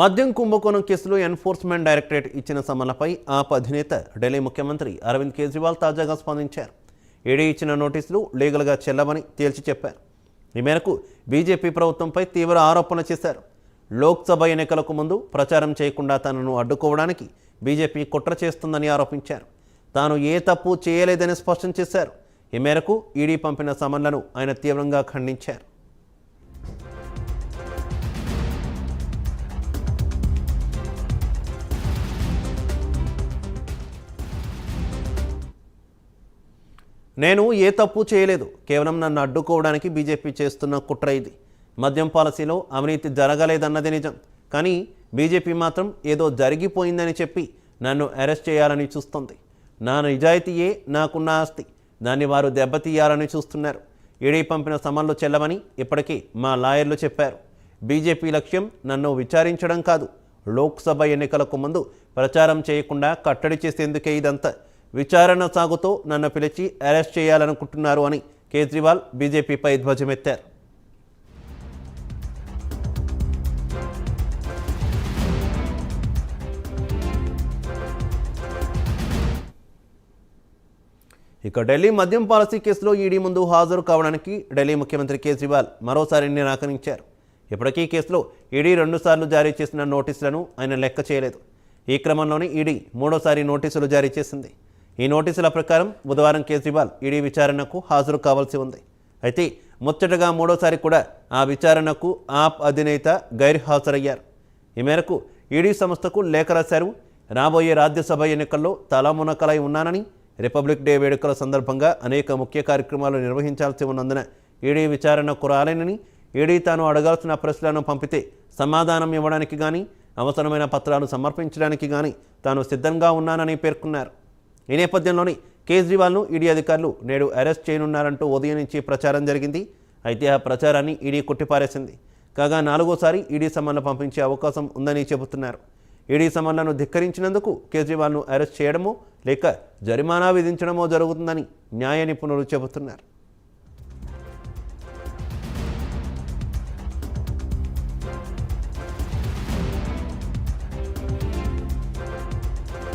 మద్యం కుంభకోణం కేసులో ఎన్ఫోర్స్మెంట్ డైరెక్టరేట్ ఇచ్చిన సమన్లపై ఆప్ అధినేత ఢిల్లీ ముఖ్యమంత్రి అరవింద్ కేజ్రీవాల్ తాజాగా స్పందించారు. ఈడీ ఇచ్చిన నోటీసులు లీగల్గా చెల్లవని తేల్చి చెప్పారు. ఈ మేరకు బీజేపీ ప్రభుత్వంపై తీవ్ర ఆరోపణ చేశారు. లోక్సభ ఎన్నికలకు ముందు ప్రచారం చేయకుండా తనను అడ్డుకోవడానికి బీజేపీ కుట్ర చేస్తుందని ఆరోపించారు. తాను ఏ తప్పు చేయలేదని స్పష్టం చేశారు. ఈ మేరకు ఈడీ పంపిన సమన్లను ఆయన తీవ్రంగా ఖండించారు. నేను ఏ తప్పు చేయలేదు. కేవలం నన్ను అడ్డుకోవడానికి బీజేపీ చేస్తున్న కుట్ర ఇది. మద్యం పాలసీలో అవినీతి జరగలేదన్నది నిజం. కానీ బీజేపీ మాత్రం ఏదో జరిగిపోయిందని చెప్పి నన్ను అరెస్ట్ చేయాలని చూస్తుంది. నా నిజాయితీయే నాకున్న ఆస్తి. దాన్ని వారు దెబ్బతీయాలని చూస్తున్నారు. ఈడీ పంపిన సమన్లు చెల్లమని ఇప్పటికీ మా లాయర్లు చెప్పారు. బీజేపీ లక్ష్యం నన్ను విచారించడం కాదు. లోక్సభ ఎన్నికలకు ముందు ప్రచారం చేయకుండా కట్టడి చేసేందుకే ఇదంతా. విచారణ సాగుతో నన్ను పిలిచి అరెస్ట్ చేయాలనుకుంటున్నారు అని కేజ్రీవాల్ బీజేపీపై ధ్వజమెత్తారు. ఇక ఢిల్లీ మద్యం పాలసీ కేసులో ఈడీ ముందు హాజరు కావడానికి ఢిల్లీ ముఖ్యమంత్రి కేజ్రీవాల్ మరోసారి నిరాకరించారు. ఇప్పటికీ కేసులో ఈడీ రెండుసార్లు జారీ చేసిన నోటీసులను ఆయన లెక్క చేయలేదు. ఈ క్రమంలోనే ఈడీ మూడోసారి నోటీసులు జారీ చేసింది. ఈ నోటీసుల ప్రకారం బుధవారం కేజ్రీవాల్ ఈడీ విచారణకు హాజరు కావాల్సి ఉంది. అయితే ముచ్చటగా మూడోసారి కూడా ఆ విచారణకు ఆప్ అధినేత గైర్హాజరయ్యారు. ఈ మేరకు ఈడీ సంస్థకు లేఖ రాశారు. రాబోయే రాజ్యసభ ఎన్నికల్లో తలమునకలై ఉన్నానని రిపబ్లిక్ డే వేడుకల సందర్భంగా అనేక ముఖ్య కార్యక్రమాలు నిర్వహించాల్సి ఉన్నందున ఈడీ విచారణకు రాలేనని ఈడీ తాను అడగాల్సిన ప్రశ్నలను పంపితే సమాధానం ఇవ్వడానికి కానీ అవసరమైన పత్రాలు సమర్పించడానికి కానీ తాను సిద్ధంగా ఉన్నానని పేర్కొన్నారు. ఈ నేపథ్యంలోని కేజ్రీవాల్ను ఈడీ అధికారులు నేడు అరెస్ట్ చేయనున్నారంటూ ఉదయం నుంచి ప్రచారం జరిగింది. అయితే ఆ ప్రచారాన్ని ఈడీ కొట్టిపారేసింది. కాగా నాలుగోసారి ఈడీ సమన్లు పంపించే అవకాశం ఉందని చెబుతున్నారు. ఈడీ సమన్లను ధిక్కరించినందుకు కేజ్రీవాల్ను అరెస్ట్ చేయడమో లేక జరిమానా విధించడమో జరుగుతుందని న్యాయ నిపుణులు చెబుతున్నారు.